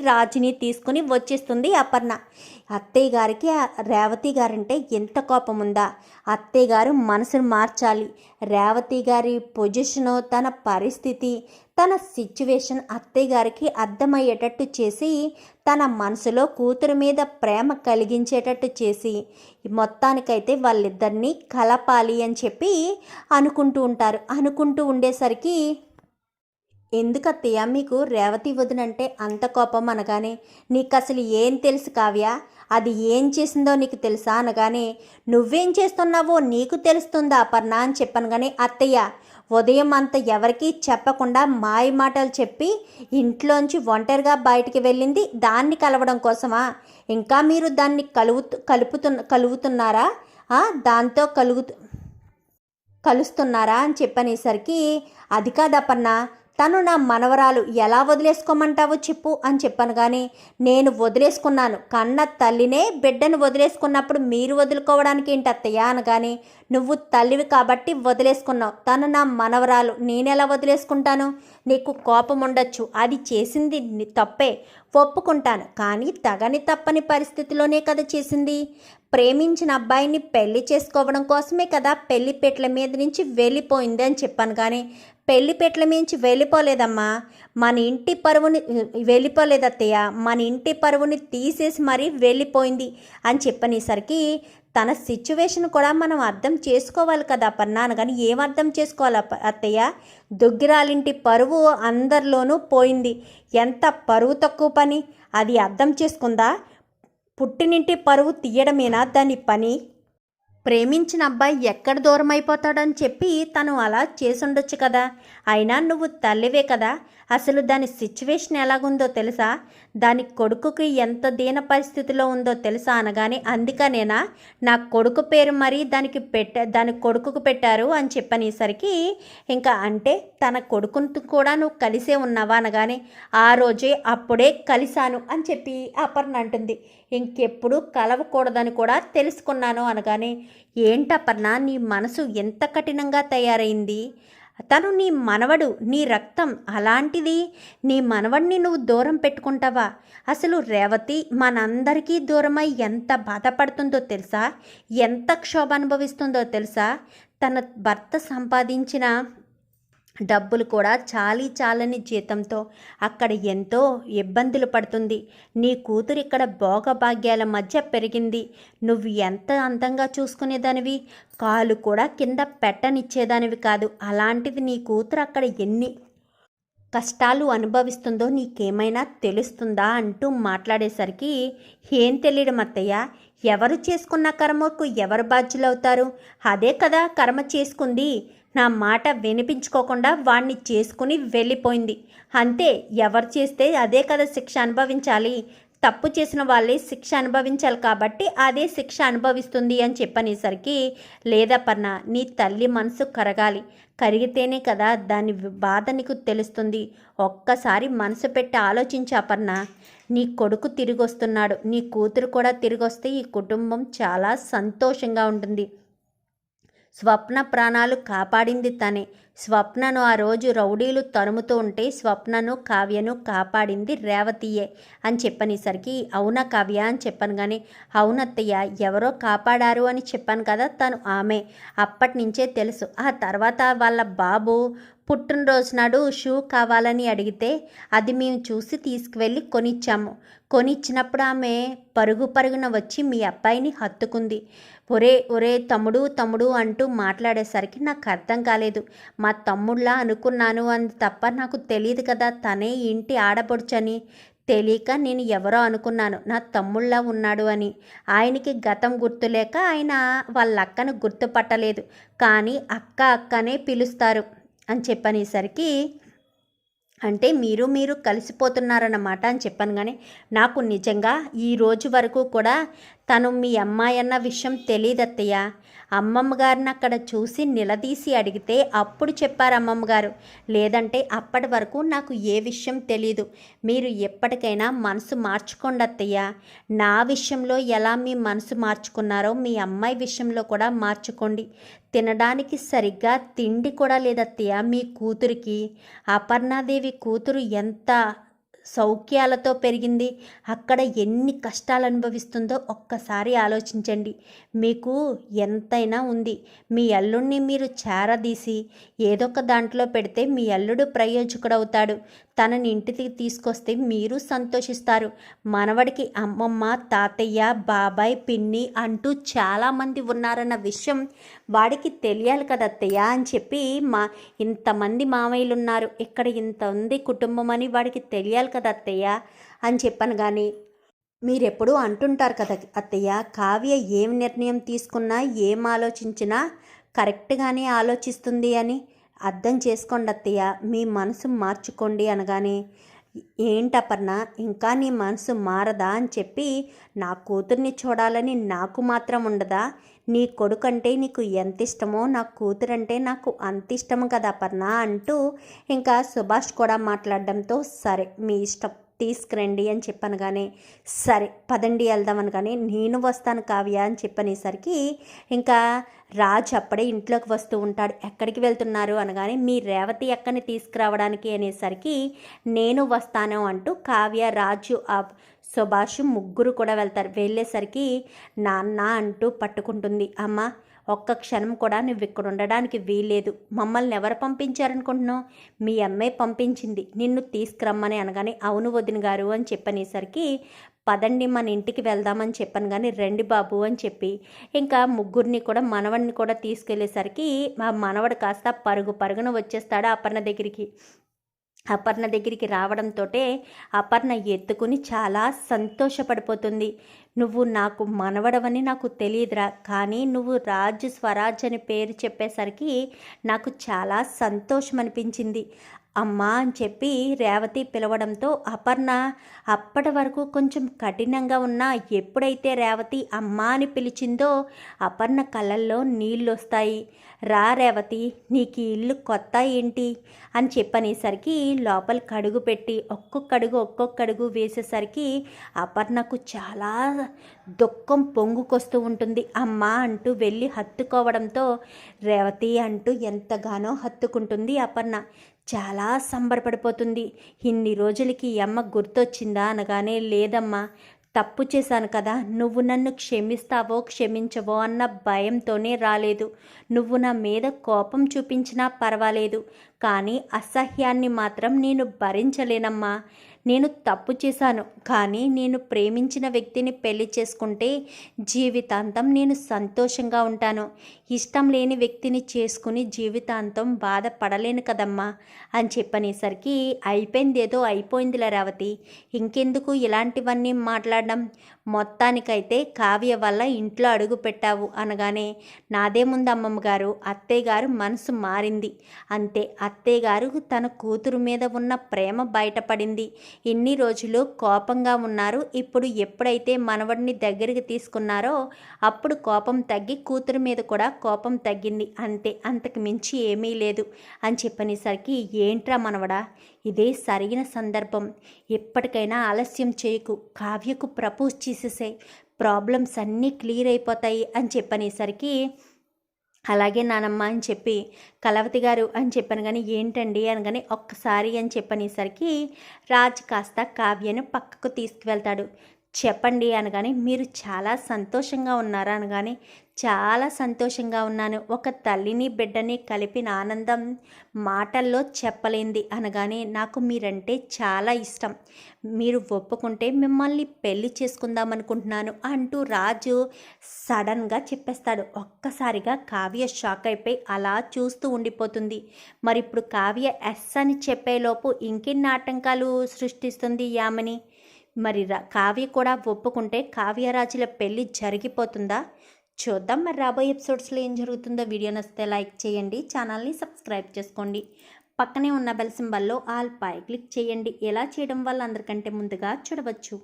రాజుని తీసుకుని వచ్చేస్తుంది అపర్ణ. అత్తయ్య గారికి రేవతి గారంటే ఎంత కోపం ఉందా అత్తయ్య గారు మనసును మార్చాలి. రేవతి గారి పొజిషను తన పరిస్థితి తన సిచ్యువేషన్ అత్తయ్య గారికి అర్థమయ్యేటట్టు చేసి తన మనసులో కూతురు మీద ప్రేమ కలిగించేటట్టు చేసి మొత్తానికైతే వాళ్ళిద్దరినీ కలపాలి అని చెప్పి అనుకుంటూ ఉంటారు. అనుకుంటూ ఉండేసరికి ఎందుకు అత్తయ్య మీకు రేవతి వదినంటే అంత కోపం అనగానే నీకు అసలు ఏం తెలుసు కావ్య? అది ఏం చేసిందో నీకు తెలుసా అనగానే నువ్వేం చేస్తున్నావో నీకు తెలుస్తుందా అపర్ణ అని చెప్పాను కానీ అత్తయ్య ఉదయం అంత ఎవరికీ చెప్పకుండా మాయ మాటలు చెప్పి ఇంట్లోంచి ఒంటరిగా బయటికి వెళ్ళింది దాన్ని కలవడం కోసమా? ఇంకా మీరు దాన్ని కలుగు కలుపుతున్న కలుగుతున్నారా దాంతో కలుగు కలుస్తున్నారా అని చెప్పనేసరికి అది కాదపన్న తను నా మనవరాలు ఎలా వదిలేసుకోమంటావో చెప్పు అని చెప్పాను కానీ నేను వదిలేసుకున్నాను. కన్న తల్లినే బిడ్డను వదిలేసుకున్నప్పుడు మీరు వదులుకోవడానికి ఏంటి అత్తయ్య అనగానే నువ్వు తల్లివి కాబట్టి వదిలేసుకున్నావు. తను నా మనవరాలు నేనెలా వదిలేసుకుంటాను? నీకు కోపం ఉండొచ్చు అది చేసింది తప్పే. ఒప్పుకుంటాను. కానీ తగని తప్పని పరిస్థితిలోనే కదా చేసింది. ప్రేమించిన అబ్బాయిని పెళ్ళి చేసుకోవడం కోసమే కదా పెళ్ళి పెట్ల మీద నుంచి వెళ్ళిపోయింది అని చెప్పాను కానీ పెళ్ళి మించి వెళ్ళిపోలేదమ్మా. మన ఇంటి పరువుని వెళ్ళిపోలేదత్తయ్య. మన ఇంటి పరువుని తీసేసి మరీ వెళ్ళిపోయింది అని చెప్పనేసరికి తన సిచ్యువేషన్ కూడా మనం అర్థం చేసుకోవాలి కదా పన్నాను కానీ ఏం అర్థం చేసుకోవాలి అప్ప- అత్తయ్య? దుగ్గిరాలింటి పరువు అందరిలోనూ పోయింది. ఎంత పరువు తక్కువ పని? అది అర్థం చేసుకుందా? పుట్టినింటి పరువు తీయడమేనా దాని పని? ప్రేమించిన అబ్బాయి ఎక్కడ దూరం అయిపోతాడని చెప్పి తను అలా చేసుండొచ్చు కదా. అయినా నువ్వు తల్లివే కదా. అసలు దాని సిచ్యువేషన్ ఎలాగుందో తెలుసా? దాని కొడుకుకి ఎంత దీన పరిస్థితిలో ఉందో తెలుసా అనగానే అందుకనేనా నా కొడుకు పేరు మరి దానికి పెట్ట దాని కొడుకుకు పెట్టారు అని చెప్పనేసరికి ఇంకా అంటే తన కొడుకును కూడా నువ్వు కలిసే ఉన్నావా? అనగానే ఆ రోజే అప్పుడే కలిశాను అని చెప్పి అపర్ణ అంటుంది. ఇంకెప్పుడు కలవకూడదని కూడా తెలుసుకున్నాను అనగానే ఏంటపర్ణ నీ మనసు ఎంత కఠినంగా తయారైంది? తను నీ మనవడు నీ రక్తం అలాంటిది. నీ మనవడిని నువ్వు దూరం పెట్టుకుంటావా? అసలు రేవతి మనందరికీ దూరమై ఎంత బాధపడుతుందో తెలుసా? ఎంత క్షోభ అనుభవిస్తుందో తెలుసా? తన భర్త సంపాదించిన డబ్బులు కూడా చాలీ చాలని జీతంతో అక్కడ ఎంతో ఇబ్బందులు పడుతుంది. నీ కూతురు ఇక్కడ భోగభాగ్యాల మధ్య పెరిగింది. నువ్వు ఎంత అందంగా చూసుకునేదానివి? కాలు కూడా కింద పెట్టనిచ్చేదానివి కాదు. అలాంటిది నీ కూతురు అక్కడ ఎన్ని కష్టాలు అనుభవిస్తుందో నీకేమైనా తెలుస్తుందా అంటూ మాట్లాడేసరికి ఏం తెలియడం అత్తయ్య ఎవరు చేసుకున్న కర్మకు ఎవరు బాధ్యులవుతారు? అదే కదా కర్మ చేసుకుంది. నా మాట వినిపించుకోకుండా వాణ్ణి చేసుకుని వెళ్ళిపోయింది. అంతే ఎవరు చేస్తే అదే కదా శిక్ష అనుభవించాలి. తప్పు చేసిన వాళ్ళే శిక్ష అనుభవించాలి కాబట్టి అదే శిక్ష అనుభవిస్తుంది అని చెప్పనేసరికి లేదపర్ణ నీ తల్లి మనసు కరగాలి. కరిగితేనే కదా దాని బాధ నీకు తెలుస్తుంది. ఒక్కసారి మనసు పెట్టి ఆలోచించాపర్ణ నీ కొడుకు తిరిగి వస్తున్నాడు నీ కూతురు కూడా తిరిగి వస్తే ఈ కుటుంబం చాలా సంతోషంగా ఉంటుంది. స్వప్న ప్రాణాలు కాపాడింది తనే. స్వప్నను ఆ రోజు రౌడీలు తరుముతూ ఉంటే స్వప్నను కావ్యను కాపాడింది రేవతియే అని చెప్పనేసరికి అవునా కావ్య అని చెప్పాను కానీ అవునత్తయ్య ఎవరో కాపాడారు అని చెప్పాను కదా తను ఆమె. అప్పటి నుంచే తెలుసు. ఆ తర్వాత వాళ్ళ బాబు పుట్టినరోజు నాడు షూ కావాలని అడిగితే అది మేము చూసి తీసుకువెళ్ళి కొనిచ్చాము. కొనిచ్చినప్పుడు ఆమె పరుగు పరుగున వచ్చి మీ అబ్బాయిని హత్తుకుంది. ఒరే ఒరే తమ్ముడు తమ్ముడు అంటూ మాట్లాడేసరికి నాకు అర్థం కాలేదు. మా తమ్ముళ్ళా అనుకున్నాను అంది తప్ప నాకు తెలియదు కదా తనే ఇంటి ఆడపడుచని. తెలియక నేను ఎవరో అనుకున్నాను నా తమ్ముళ్ళ ఉన్నాడు అని. ఆయనకి గతం గుర్తులేక ఆయన వాళ్ళ అక్కను గుర్తుపట్టలేదు. కానీ అక్క అక్కనే పిలుస్తారు అని చెప్పనేసరికి అంటే మీరు మీరు కలిసిపోతున్నారన్నమాట అని చెప్పాను కానీ నాకు నిజంగా ఈ రోజు వరకు కూడా తను మీ అమ్మాయి అన్న విషయం తెలియదు అత్తయ్య అమ్మమ్మ గారిని అక్కడ చూసి నిలదీసి అడిగితే అప్పుడు చెప్పారు అమ్మమ్మ గారు లేదంటే అప్పటి వరకు నాకు ఏ విషయం తెలీదు. మీరు ఎప్పటికైనా మనసు మార్చుకోండి అత్తయ్య. నా విషయంలో ఎలా మీ మనసు మార్చుకున్నారో మీ అమ్మాయి విషయంలో కూడా మార్చుకోండి. తినడానికి సరిగ్గా తిండి కూడా లేదత్తయ్య మీ కూతురికి. అపర్ణాదేవి కూతురు ఎంత సౌఖ్యాలతో పెరిగింది. అక్కడ ఎన్ని కష్టాలు అనుభవిస్తుందో ఒక్కసారి ఆలోచించండి. మీకు ఎంతైనా ఉంది. మీ అల్లుడిని మీరు చేరదీసి ఏదో ఒక దాంట్లో పెడితే మీ అల్లుడు ప్రయోజకుడవుతాడు. తనని ఇంటికి తీసుకొస్తే మీరు సంతోషిస్తారు. మనవడికి అమ్మమ్మ తాతయ్య బాబాయ్ పిన్ని అంటూ చాలామంది ఉన్నారన్న విషయం వాడికి తెలియాలి కదా అత్తయ్య అని చెప్పి మా ఇంతమంది మామయ్యలు ఉన్నారు ఇక్కడ ఇంత ఉంది కుటుంబం అని వాడికి తెలియాలి కదా అత్తయ్య అని చెప్పాను కానీ మీరెప్పుడూ అంటుంటారు కదా అత్తయ్య కావ్య ఏం నిర్ణయం తీసుకున్నా ఏం ఆలోచించినా కరెక్ట్గానే ఆలోచిస్తుంది అని అర్థం చేసుకోండి అత్తయ్య మీ మనసు మార్చుకోండి అనగానే ఏంటపర్ణ ఇంకా నీ మనసు మారదా? అని చెప్పి నా కూతుర్ని చూడాలని నాకు మాత్రం ఉండదా? నీ కొడుకంటే నీకు ఎంత ఇష్టమో నా కూతురంటే నాకు అంత ఇష్టం కదా అపర్ణ అంటూ ఇంకా సుభాష్ కూడా మాట్లాడడంతో సరే మీ ఇష్టం. తీసుకురండి అని చెప్పనగానే సరే పదండి వెళ్దాం అనగానే నేను వస్తాను కావ్య అని చెప్పనేసరికి ఇంకా రాజు అప్పుడే ఇంట్లోకి వస్తూ ఉంటాడు. ఎక్కడికి వెళ్తున్నారు అనగానే మీ రేవతి ఎక్కని తీసుకురావడానికి అనేసరికి నేను వస్తాను అంటూ కావ్య రాజు సుభాష్ ముగ్గురు కూడా వెళ్తారు. వెళ్ళేసరికి నాన్న అంటూ పట్టుకుంటుంది. అమ్మ ఒక్క క్షణం కూడా నువ్వు ఇక్కడ ఉండడానికి వీల్లేదు. మమ్మల్ని ఎవరు పంపించారనుకుంటున్నావు? మీ అమ్మాయి పంపించింది. నిన్ను తీసుకురమ్మని అనగానే అవును వదిన గారు అని చెప్పనేసరికి పదండి మన ఇంటికి వెళ్దామని చెప్పాను కానీ రండి బాబు అని చెప్పి ఇంకా ముగ్గురిని కూడా మనవడిని కూడా తీసుకెళ్ళేసరికి మా మనవడు కాస్త పరుగు పరుగున వచ్చేస్తాడు అపర్ణ దగ్గరికి. అపర్ణ దగ్గరికి రావడంతో అపర్ణ ఎత్తుకుని చాలా సంతోషపడిపోతుంది. నువ్వు నాకు మనవడవని నాకు తెలియదురా కానీ నువ్వు రాజ్ స్వరాజ్ అని పేరు చెప్పేసరికి నాకు చాలా సంతోషం అనిపించింది అమ్మా అని చెప్పి రేవతి పిలవడంతో అపర్ణ అప్పటి వరకు కొంచెం కఠినంగా ఉన్న ఎప్పుడైతే రేవతి అమ్మా అని పిలిచిందో అపర్ణ కళ్ళల్లో నీళ్ళు వస్తాయి రా రేవతి నీకు ఇల్లు కొత్త ఏంటి? అని చెప్పనేసరికి లోపల కడుగు పెట్టి ఒక్కొక్క అడుగు ఒక్కొక్క అడుగు వేసేసరికి అపర్ణకు చాలా దుఃఖం పొంగుకొస్తూ ఉంటుంది. అమ్మ అంటూ వెళ్ళి హత్తుకోవడంతో రేవతి అంటూ ఎంతగానో హత్తుకుంటుంది అపర్ణ. చాలా సంబరపడిపోతుంది. ఇన్ని రోజులకి ఈ అమ్మ గుర్తొచ్చిందా అనగానే లేదమ్మా తప్పు చేశాను కదా నువ్వు నన్ను క్షమిస్తావో క్షమించవో అన్న భయంతోనే రాలేదు. నువ్వు నా మీద కోపం చూపించినా పర్వాలేదు కానీ అసహ్యాన్ని మాత్రం నేను భరించలేనమ్మా. నేను తప్పు చేశాను కానీ నేను ప్రేమించిన వ్యక్తిని పెళ్ళి చేసుకుంటే జీవితాంతం నేను సంతోషంగా ఉంటాను. ఇష్టం లేని వ్యక్తిని చేసుకుని జీవితాంతం బాధపడలేను కదమ్మా అని చెప్పనేసరికి అయిపోయిందేదో అయిపోయిందిలే రావతి. ఇంకెందుకు ఇలాంటివన్నీ మాట్లాడడం? మొత్తానికైతే కావ్య వల్ల ఇంట్లో అడుగు పెట్టావు అనగానే నాదేముంది అమ్మమ్మ గారు అత్తయ్య గారు మనసు మారింది. అంతే అత్తయ్య గారు తన కూతురు మీద ఉన్న ప్రేమ బయటపడింది. ఇన్ని రోజులు కోపంగా ఉన్నారు? ఇప్పుడు ఎప్పుడైతే మనవడిని దగ్గరికి తీసుకున్నారో అప్పుడు కోపం తగ్గి కూతురు మీద కూడా కోపం తగ్గింది. అంతే అంతకు మించి ఏమీ లేదు. అని చెప్పనేసరికి ఏంట్రా మనవడా ఇదే సరైన సందర్భం. ఎప్పటికైనా ఆలస్యం చేయకు. కావ్యకు ప్రపోజ్ చేసేసే ప్రాబ్లమ్స్ అన్నీ క్లియర్ అయిపోతాయి. అని చెప్పనేసరికి అలాగే నానమ్మ అని చెప్పి కలవతి గారు అని చెప్పాను కానీ ఏంటండి అనగానే ఒక్కసారి అని చెప్పనేసరికి రాజ్ కాస్త కావ్యను పక్కకు తీసుకువెళ్తాడు. చెప్పండి అనగానే మీరు చాలా సంతోషంగా ఉన్నారా అనగానే చాలా సంతోషంగా ఉన్నాను. ఒక తల్లిని బిడ్డని కలిపిన ఆనందం మాటల్లో చెప్పలేంది అనగానే నాకు మీరంటే చాలా ఇష్టం. మీరు ఒప్పుకుంటే మిమ్మల్ని పెళ్ళి చేసుకుందాం అనుకుంటున్నాను అంటూ రాజు సడన్గా చెప్పేస్తాడు. ఒక్కసారిగా కావ్య షాక్ అయిపోయి అలా చూస్తూ ఉండిపోతుంది. మరి ఇప్పుడు కావ్య ఎస్ అని చెప్పేలోపు ఇంకెన్ని ఆటంకాలు సృష్టిస్తుంది యామని? మరి కావ్య కూడా ఒప్పుకుంటే కావ్యరాజుల పెళ్ళి జరిగిపోతుందా? చూద్దాం మరి రాబోయే ఎపిసోడ్స్లో ఏం జరుగుతుందో. వీడియో నచ్చితే లైక్ చేయండి ఛానల్ని సబ్స్క్రైబ్ చేసుకోండి. పక్కనే ఉన్న బెల్ సింబల్లో ఆల్ పై క్లిక్ చేయండి. ఎలా చేయడం వల్ల అందరికంటే ముందుగా చూడవచ్చు.